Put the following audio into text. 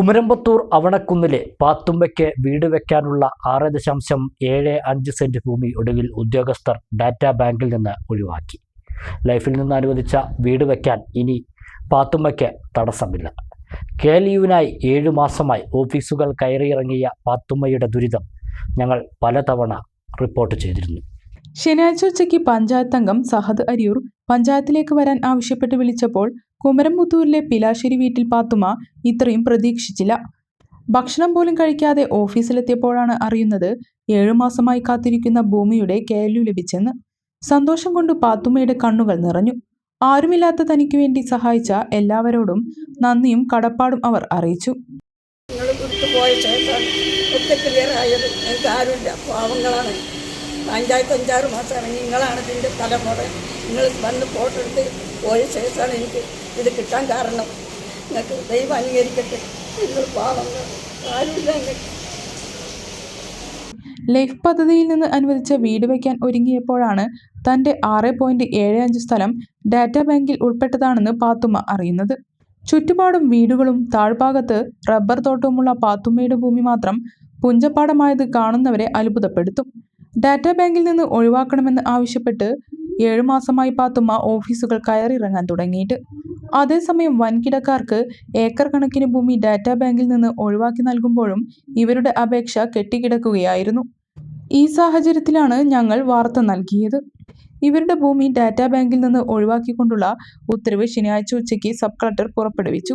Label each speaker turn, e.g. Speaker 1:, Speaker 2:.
Speaker 1: കുമരമ്പത്തൂർ അവണക്കുന്നിലെ പാത്തുമ്പയ്ക്ക് വീട് വെക്കാനുള്ള ആറ് ദശാംശം ഏഴ് അഞ്ച് സെന്റ് ഭൂമി ഒടുവിൽ ഉദ്യോഗസ്ഥർ ഡാറ്റാ ബാങ്കിൽ നിന്ന് ഒഴിവാക്കി. ലൈഫിൽ നിന്ന് അനുവദിച്ച വീട് വെക്കാൻ ഇനി പാത്തുമ്മയ്ക്ക് തടസ്സമില്ല. കെ എൽ യുവിനായി ഏഴു മാസമായി ഓഫീസുകൾ കയറിയിറങ്ങിയ പാത്തുമ്മയുടെ ദുരിതം ഞങ്ങൾ പലതവണ റിപ്പോർട്ട് ചെയ്തിരുന്നു.
Speaker 2: ശനിയാഴ്ച ഉച്ചയ്ക്ക് പഞ്ചായത്ത് അംഗം സഹദ് അരിയൂർ പഞ്ചായത്തിലേക്ക് വരാൻ ആവശ്യപ്പെട്ട് വിളിച്ചപ്പോൾ കുമരംപുത്തൂരിലെ പിലാശ്ശേരി വീട്ടിൽ പാത്തുമ്മ ഇത്രയും പ്രതീക്ഷിച്ചില്ല. ഭക്ഷണം പോലും കഴിക്കാതെ ഓഫീസിലെത്തിയപ്പോഴാണ് അറിയുന്നത് ഏഴു മാസമായി കാത്തിരിക്കുന്ന ഭൂമിയുടെ കേലു ലഭിച്ചെന്ന്. സന്തോഷം കൊണ്ട് പാത്തുമ്മയുടെ കണ്ണുകൾ നിറഞ്ഞു. ആരുമില്ലാത്ത തനിക്ക് വേണ്ടി സഹായിച്ച എല്ലാവരോടും നന്ദിയും കടപ്പാടും അവർ അറിയിച്ചു.
Speaker 3: പോയ ക്ലിയർ ആയത് എനിക്ക് ആരുമില്ല പാവങ്ങളാണ്. അഞ്ചായിരത്തി അഞ്ചാറ് മാസമാണ് നിങ്ങളാണ് ഇതിന്റെ തലമുറ. നിങ്ങൾ വന്ന് ഫോട്ടോ എടുത്ത് പോയ ശേഷമാണ് എനിക്ക് ഇത് കിട്ടാൻ കാരണം. നിങ്ങൾക്ക് ദൈവം അംഗീകരിക്കട്ടെ. നിങ്ങൾ പാവങ്ങൾ ആരുമില്ല
Speaker 2: ലൈഫ് പദ്ധതിയിൽ നിന്ന് അനുവദിച്ച വീട് വയ്ക്കാൻ ഒരുങ്ങിയപ്പോഴാണ് തന്റെ ആറ് പോയിന്റ് ഏഴ് അഞ്ച് സ്ഥലം ഡാറ്റാ ബാങ്കിൽ ഉൾപ്പെട്ടതാണെന്ന് പാത്തുമ്മ അറിയുന്നത്. ചുറ്റുപാടും വീടുകളും താഴ്ഭാഗത്ത് റബ്ബർ തോട്ടവുമുള്ള പാത്തുമ്മയുടെ ഭൂമി മാത്രം പുഞ്ചപ്പാടമായത് കാണുന്നവരെ അത്ഭുതപ്പെടുത്തും. ഡാറ്റാ ബാങ്കിൽ നിന്ന് ഒഴിവാക്കണമെന്ന് ആവശ്യപ്പെട്ട് ഏഴു മാസമായി പാത്തുമ്മ ഓഫീസുകൾ കയറിറങ്ങാൻ തുടങ്ങിയിട്ട്. അതേസമയം വൻകിടക്കാർക്ക് ഏക്കർ കണക്കിന് ഭൂമി ഡാറ്റാ ബാങ്കിൽ നിന്ന് ഒഴിവാക്കി നൽകുമ്പോഴും ഇവരുടെ അപേക്ഷ കെട്ടിക്കിടക്കുകയായിരുന്നു. ഈ സാഹചര്യത്തിലാണ് ഞങ്ങൾ വാർത്ത നൽകിയത്. ഇവരുടെ ഭൂമി ഡാറ്റാ ബാങ്കിൽ നിന്ന് ഒഴിവാക്കിക്കൊണ്ടുള്ള ഉത്തരവ് ശനിയാഴ്ച ഉച്ചയ്ക്ക് സബ് കളക്ടർ പുറപ്പെടുവിച്ചു.